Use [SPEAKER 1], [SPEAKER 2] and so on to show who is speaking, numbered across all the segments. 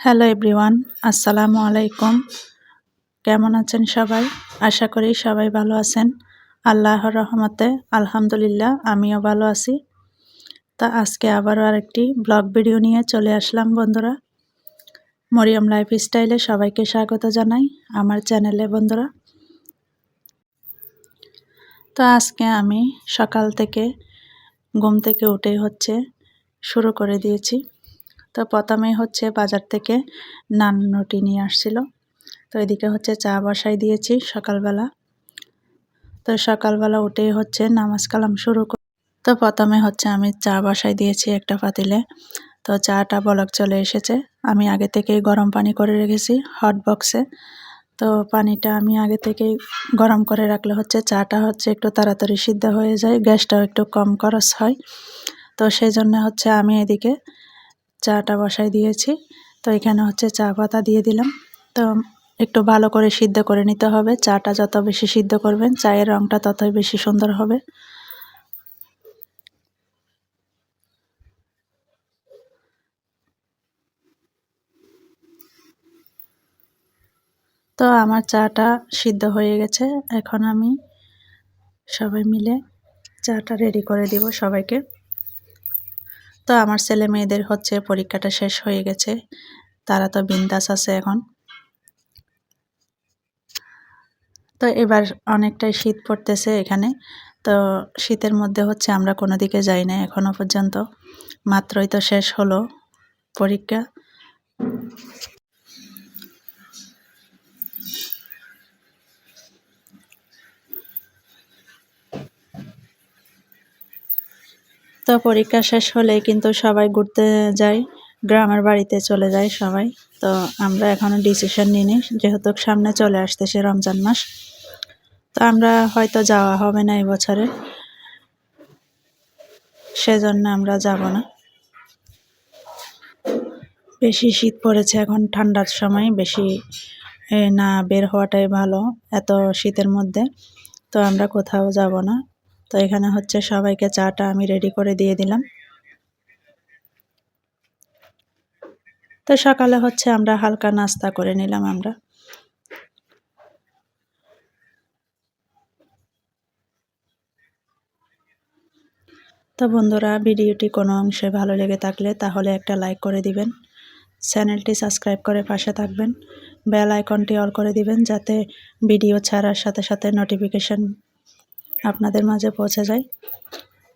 [SPEAKER 1] Hello everyone আসসালামু আলাইকুম কেমন আছেন সবাই? আশা করি সবাই ভালো আছেন। আল্লাহর রহমতে, আলহামদুলিল্লাহ, আমিও ভালো আছি। তা আজকে আবারও আরেকটি ব্লগ ভিডিও নিয়ে চলে আসলাম বন্ধুরা। মরিয়ম লাইফ স্টাইলে সবাইকে স্বাগত জানাই আমার চ্যানেলে বন্ধুরা। তো আজকে আমি সকাল থেকে ঘুম থেকে উঠে হচ্ছে শুরু করে দিয়েছি। তো প্রথমে হচ্ছে বাজার থেকে নান রুটি নিয়ে আসছিল। তো এদিকে হচ্ছে চা বসাই দিয়েছি সকালবেলা। তো সকালবেলা উঠেই হচ্ছে নামাজ কালাম শুরু তো প্রথমে হচ্ছে আমি চা বসাই দিয়েছি একটা পাতিলে। তো চাটা বলক চলে এসেছে। আমি আগে থেকেই গরম পানি করে রেখেছি হট বক্সে। তো পানিটা আমি আগে থেকেই গরম করে রাখলে হচ্ছে চাটা হচ্ছে একটু তাড়াতাড়ি সিদ্ধ হয়ে যায়, গ্যাসটাও একটু কম খরচ হয়। তো সেই জন্য হচ্ছে আমি এদিকে চাটা বসাই দিয়েছি। তো এখানে হচ্ছে চা পাতা দিয়ে দিলাম। তো একটু ভালো করে সিদ্ধ করে নিতে হবে। চাটা যত বেশি সিদ্ধ করবেন, চায়ের রঙটা ততই বেশি সুন্দর হবে। তো আমার চাটা সিদ্ধ হয়ে গেছে। এখন আমি সবাই মিলে চাটা রেডি করে দিব সবাইকে। তো আমার ছেলে মেয়েদের হচ্ছে পরীক্ষাটা শেষ হয়ে গেছে। তারা তো বিন্দাস আছে এখন। তো এবার অনেকটাই শীত পড়তেছে এখানে। তো শীতের মধ্যে হচ্ছে আমরা কোনো দিকে যাই না এখনও পর্যন্ত। মাত্রই তো শেষ হলো পরীক্ষা। তো পরীক্ষা শেষ হলে কিন্তু সবাই ঘুরতে যায়, গ্রামের বাড়িতে চলে যায় সবাই। তো আমরা এখনও ডিসিশন নিইনি, যেহেতু সামনে চলে আসতেছে রমজান মাস। তো আমরা হয়তো যাওয়া হবে না এই বছরে। সেজন্য আমরা যাব না। বেশি শীত পড়েছে এখন, ঠান্ডার সময় বেশি না বের হওয়াটাই ভালো এত শীতের মধ্যে। তো আমরা কোথাও যাব না। তো এখানে হচ্ছে সবাইকে চাটা আমি রেডি করে দিয়ে দিলাম। তো সকালে হচ্ছে আমরা হালকা নাস্তা করে নিলাম আমরা। তো বন্ধুরা, ভিডিওটি কোনো অংশে ভালো লেগে থাকলে তাহলে একটা লাইক করে দিবেন। চ্যানেলটি সাবস্ক্রাইব করে পাশে থাকবেন। বেল আইকনটি অল করে দিবেন যাতে ভিডিও ছাড়ার সাথে সাথে নোটিফিকেশন আপনাদের মাঝে পৌঁছে যায়।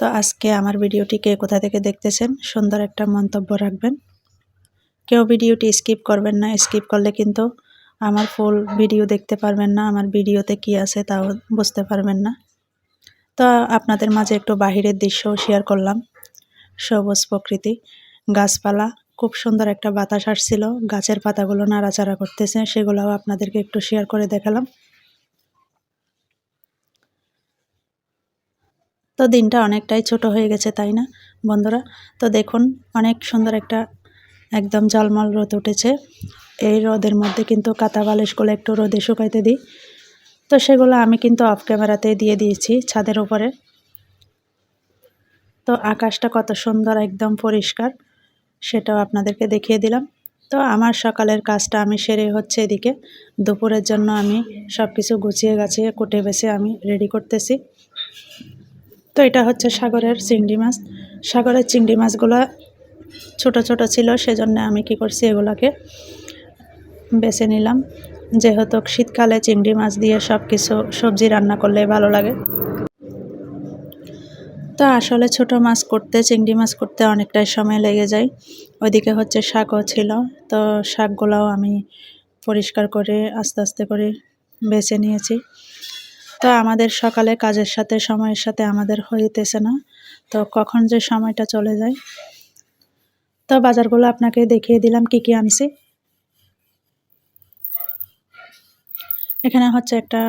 [SPEAKER 1] তো আজকে আমার ভিডিওটি কে কোথা থেকে দেখতেছেন, সুন্দর একটা মন্তব্য রাখবেন। কেউ ভিডিওটি স্কিপ করবেন না, স্কিপ করলে কিন্তু আমার ফুল ভিডিও দেখতে পারবেন না, আমার ভিডিওতে কি আছে তাও বুঝতে পারবেন না। তো আপনাদের মাঝে একটু বাহিরের দৃশ্য শেয়ার করলাম। সবুজ প্রকৃতি, গাছপালা, খুব সুন্দর একটা বাতাস আসছিল, গাছের পাতাগুলো নাড়াচাড়া করতেছে, সেগুলোও আপনাদেরকে একটু শেয়ার করে দেখালাম। তো দিনটা অনেকটাই ছোট হয়ে গেছে, তাই না বন্ধুরা? তো দেখুন, অনেক সুন্দর একটা একদম জলমল রোদ উঠেছে। এই রোদের মধ্যে কিন্তু কাতা বালিশগুলো একটু রোদে শুকাইতে দিই। তো সেগুলো আমি কিন্তু অফ ক্যামেরাতে দিয়ে দিয়েছি ছাদের উপরে। তো আকাশটা কত সুন্দর, একদম পরিষ্কার, সেটাও আপনাদেরকে দেখিয়ে দিলাম। তো আমার সকালের কাজটা আমি সেরে হচ্ছে এদিকে। দুপুরের জন্য আমি সব কিছু গুছিয়ে গাছিয়ে কুটে বেছে আমি রেডি করতেছি। তো এটা হচ্ছে সাগরের চিংড়ি মাছ। সাগরের চিংড়ি মাছগুলো ছোট ছোট ছিল, সেজন্য আমি কি করছি এগুলাকে বেছে নিলাম। যেহেতু শীতকালে চিংড়ি মাছ দিয়ে সব কিছু সবজি রান্না করলে ভালো লাগে। তো আসলে ছোট মাছ করতে, চিংড়ি মাছ করতে অনেকটাই সময় লেগে যায়। ওইদিকে হচ্ছে শাকও ছিল, তো শাকগুলোও আমি পরিষ্কার করে, আস্তে আস্তে করে বেছে নিয়েছি। তো আমাদের সকালে কাজের সাথে, সময়ের সাথে আমাদের হইতেছে না। তো কখন যে সময়টা চলে যায়। তো বাজারগুলো আপনাকে দেখিয়ে দিলাম কি কি আনছি। এখানে হচ্ছে একটা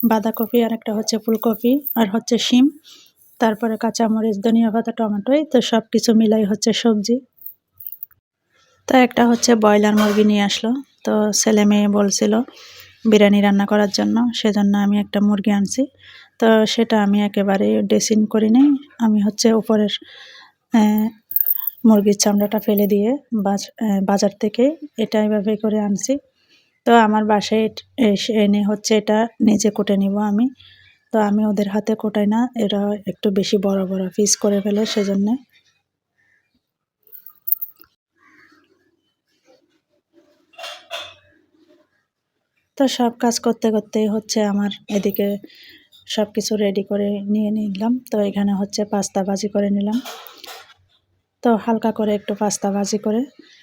[SPEAKER 1] বাঁধাকপি আর একটা হচ্ছে ফুলকপি আর হচ্ছে শিম, তারপরে কাঁচামরিচ, ধনিয়া পাতা টমেটোই তো সব কিছু মিলাই হচ্ছে সবজি। তো একটা হচ্ছে ব্রয়লার মুরগি নিয়ে আসলো। তো ছেলে মেয়ে বলছিল বিরিয়ানি রান্না করার জন্য, সেজন্য আমি একটা মুরগি আনছি। তো সেটা আমি একেবারে ড্রেসিং করি নি আমি হচ্ছে উপরের মুরগির চামড়াটা ফেলে দিয়ে বাজার থেকে এটা এভাবে করে আনছি। তো আমার বাসায় এনে হচ্ছে এটা নিজে কুটে নিব আমি। তো আমি ওদের হাতে কোটাই না, এরা একটু বেশি বড় বড় পিস করে ফেলে, সেজন্যে তো সব কাজ করতে করতেই হচ্ছে আমার এদিকে সব কিছু রেডি করে নিয়ে নিলাম। তো এখানে হচ্ছে পাস্তা ভাজি করে নিলাম। তো হালকা করে একটু পাস্তা ভাজি করে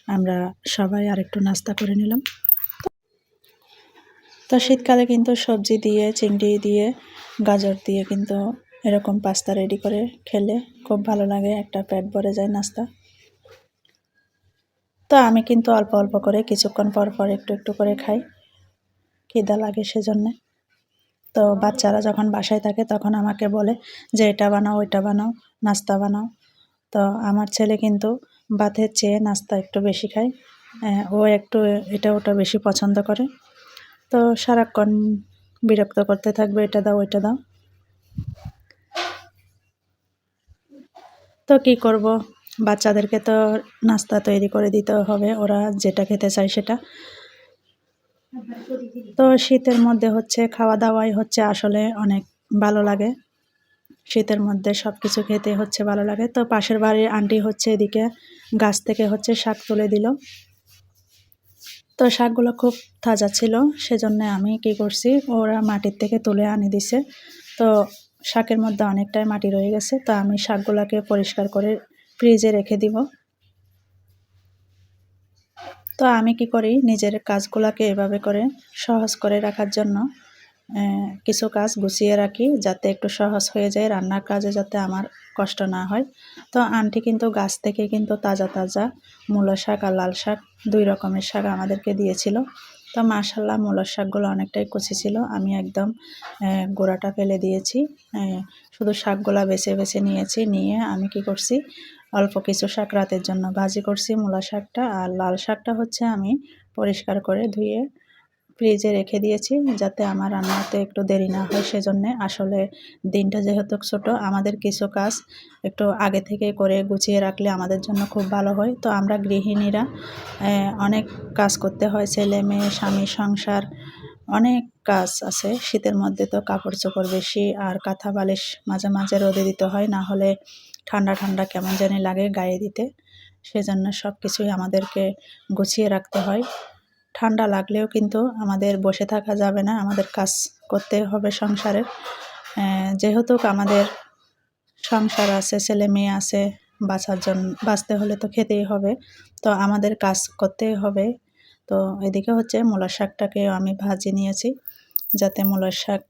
[SPEAKER 1] আমরা সবাই আর একটু নাস্তা করে নিলাম। তো শীতকালে কিন্তু সবজি দিয়ে, চিংড়ি দিয়ে, গাজর দিয়ে কিন্তু এরকম পাস্তা রেডি করে খেলে খুব ভালো লাগে, একটা পেট ভরে যায় নাস্তা। তো আমি কিন্তু অল্প অল্প করে কিছুক্ষণ পর পর একটু একটু করে খাই। খিদা লাগে সেজন্যে। তো বাচ্চারা যখন বাসায় থাকে তখন আমাকে বলে যে এটা বানাও ওইটা বানাও নাস্তা বানাও। তো আমার ছেলে কিন্তু ভাতের চেয়ে নাস্তা একটু বেশি খায়। আহ, ও একটু এটা ওটা বেশি পছন্দ করে। তো সারাক্ষণ বিরক্ত করতে থাকবে এটা দাও ওইটা দাও। তো কি করব? বাচ্চাদেরকে তো নাস্তা তৈরি করে দিতে হবে ওরা যেটা খেতে চায় সেটা। তো শীতের মধ্যে হচ্ছে খাওয়া দাওয়াই হচ্ছে আসলে অনেক ভালো লাগে। শীতের মধ্যে সব কিছু খেতে হচ্ছে ভালো লাগে। তো পাশের বাড়ির আন্টি হচ্ছে এদিকে গাছ থেকে হচ্ছে শাক তুলে দিল। তো শাকগুলো খুব তাজা ছিল, সেজন্য আমি কি করছি, ওরা মাটির থেকে তুলে আনি দিছে। তো শাকের মধ্যে অনেকটাই মাটি রয়ে গেছে, তো আমি শাকগুলোকে পরিষ্কার করে ফ্রিজে রেখে দিব। তো আমি কি করি? নিজের কাজগুলোকে এভাবে করে সহজ করে রাখার জন্য কিছু কাজ গুছিয়ে রাখি যাতে একটু সহজ হয়ে যায় রান্নার কাজে যাতে আমার কষ্ট না হয়। তো আন্টি কিন্তু গাছ থেকে কিন্তু তাজা তাজা মূলো শাক আর লাল শাক দুই রকমের শাক আমাদেরকে দিয়েছিল। তো মাশাল্লাহ মূলোর শাকগুলো অনেকটাই কচি ছিল, আমি একদম গোড়াটা ফেলে দিয়েছি। শুধু শাকগুলো বেছে বেছে নিয়েছি, নিয়ে আমি কি করছি? অল্প কিছু শাক রাতের জন্য ভাজি করছি, মূলা শাকটা আর লাল শাকটা হচ্ছে আমি পরিষ্কার করে ধুয়ে ফ্রিজে রেখে দিয়েছি যাতে আমার রান্নাতে একটু দেরি না হয় সেজন্যে। আসলে দিনটা যেহেতু ছোট, আমাদের কিছু কাজ একটু আগে থেকে করে গুছিয়ে রাখলে আমাদের জন্য খুব ভালো হয়। তো আমরা গৃহিণীরা অনেক কাজ করতে হয়, ছেলে মেয়ে, স্বামী, সংসার, অনেক কাজ আছে। শীতের মধ্যে তো কাপড় চোপড় বেশি আর কাঁথা বালিশ মাঝে মাঝে রোদে দিতে হয়, না হলে ঠান্ডা ঠান্ডা কেমন জানি লাগে গায়ে দিতে। সেজন্য সব কিছুই আমাদেরকে গুছিয়ে রাখতে হয়। ঠান্ডা লাগলেও কিন্তু আমাদের বসে থাকা যাবে না, আমাদের কাজ করতে হবে সংসারের যেহেতু আমাদের সংসার আছে, ছেলে মেয়ে আছে, বাঁচার জন্য, বাঁচতে হলে তো খেতেই হবে। তো আমাদের কাজ করতেই হবে। তো এদিকে হচ্ছে মূলার শাকটাকে আমি ভাজি নিয়েছি, যাতে মূলার শাক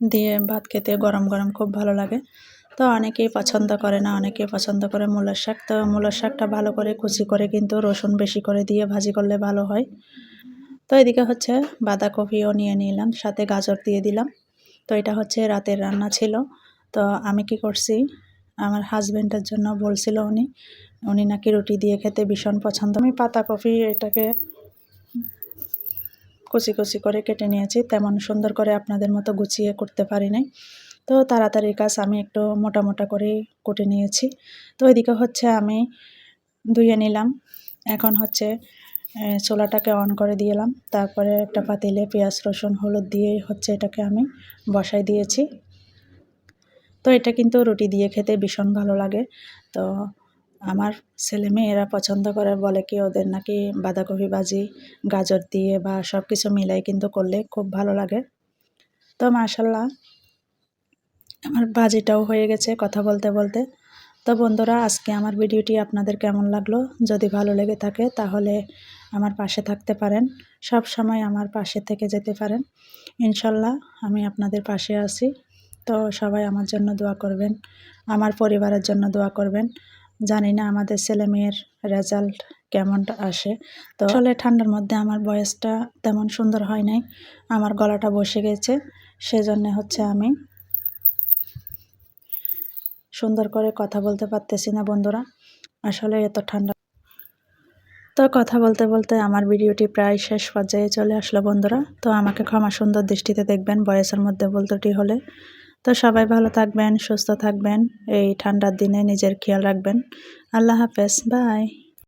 [SPEAKER 1] দিয়ে ভাত খেতে গরম গরম খুব ভালো লাগে। তো অনেকেই পছন্দ করে না, অনেকেই পছন্দ করে মূলার শাক। তো মূলার শাকটা ভালো করে কুচি করে কিন্তু রসুন বেশি করে দিয়ে ভাজি করলে ভালো হয়। তো এদিকে হচ্ছে বাঁধাকপিও নিয়ে নিলাম, সাথে গাজর দিয়ে দিলাম। তো এটা হচ্ছে রাতের রান্না ছিল। তো আমি কি করছি, আমার হাজব্যান্ডের জন্য বলছিল উনি উনি নাকি রুটি দিয়ে খেতে ভীষণ পছন্দ। আমি পাতাকপি এটাকে কুচি কুচি করে কেটে নিয়েছি, তেমন সুন্দর করে আপনাদের মতো গুছিয়ে করতে পারি নাই। তো তাড়াতাড়ি কাজ আমি একটু মোটা মোটা করে কুটে নিয়েছি। তো এদিকে হচ্ছে আমি ধুয়ে নিলাম। এখন হচ্ছে চুলাটাকে অন করে দিলাম তারপরে একটা পাতিলে পেঁয়াজ, রসুন, হলুদ দিয়ে হচ্ছে এটাকে আমি বসাই দিয়েছি। তো এটা কিন্তু রুটি দিয়ে খেতে ভীষণ ভালো লাগে। তো আমার ছেলে মেয়েরা পছন্দ করে, বলে কি ওদের নাকি বাঁধাকপি ভাজি, গাজর দিয়ে বা সব কিছু মিলাই কিন্তু করলে খুব ভালো লাগে। তো মাশাল্লাহ আমার ভাজিটাও হয়ে গেছে কথা বলতে বলতে। তো বন্ধুরা, আজকে আমার ভিডিওটি আপনাদের কেমন লাগল? যদি ভালো লেগে থাকে, তাহলে আমার পাশে থাকতে পারেন। সব সময় আমার পাশে থেকে যেতে পারেন। ইনশাল্লাহ, আমি আপনাদের পাশে আছি। তো সবাই আমার জন্য দোয়া করবেন। আমার পরিবারের জন্য দোয়া করবেন। জানি না আমাদের ছেলে মেয়ের রেজাল্ট কেমনটা আসে। তো আসলে ঠান্ডার মধ্যে আমার বয়সটা তেমন সুন্দর হয় নাই। আমার গলাটা বসে গেছে। সেজন্য হচ্ছে আমি সুন্দর করে কথা বলতে পারতেছি না বন্ধুরা। আসলে এত ঠান্ডা। তো কথা বলতে বলতে আমার ভিডিওটি প্রায় শেষ পর্যায়ে চলে আসলো বন্ধুরা। তো আমাকে ক্ষমা সুন্দর দৃষ্টিতে দেখবেন, বয়সের মধ্যে বলতোটি হলে। তো সবাই ভালো থাকবেন, সুস্থ থাকবেন, এই ঠান্ডার দিনে নিজের খেয়াল রাখবেন। আল্লাহ হাফেজ, বাই।